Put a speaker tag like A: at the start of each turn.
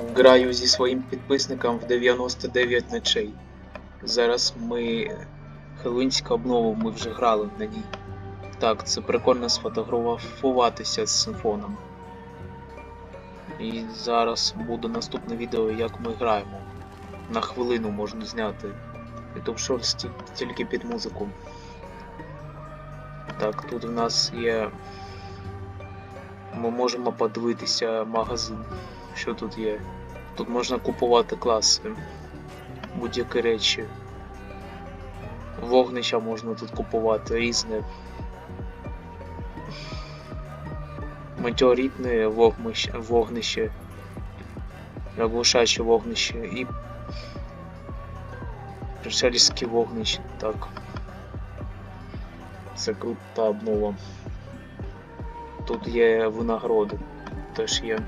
A: Граю зі своїм підписником в 99 ночей. Зараз ми Хеллоуінська обнова, ми вже грали на ній. Так, це прикольно сфотографуватися з симфоном. І зараз буде наступне відео, як ми граємо. На хвилину можна зняти. YouTube Shorts ті- тільки під музику. Так, тут в нас є. Ми можемо подивитися магазин. Що тут є? Тут можна купувати класи, будь-які речі. Вогнища можна тут купувати різне. Метеоритне вогнище, оглушаюче вогнище і пришельське вогнище, так. Це крута обнова. Тут є винагороди, теж є.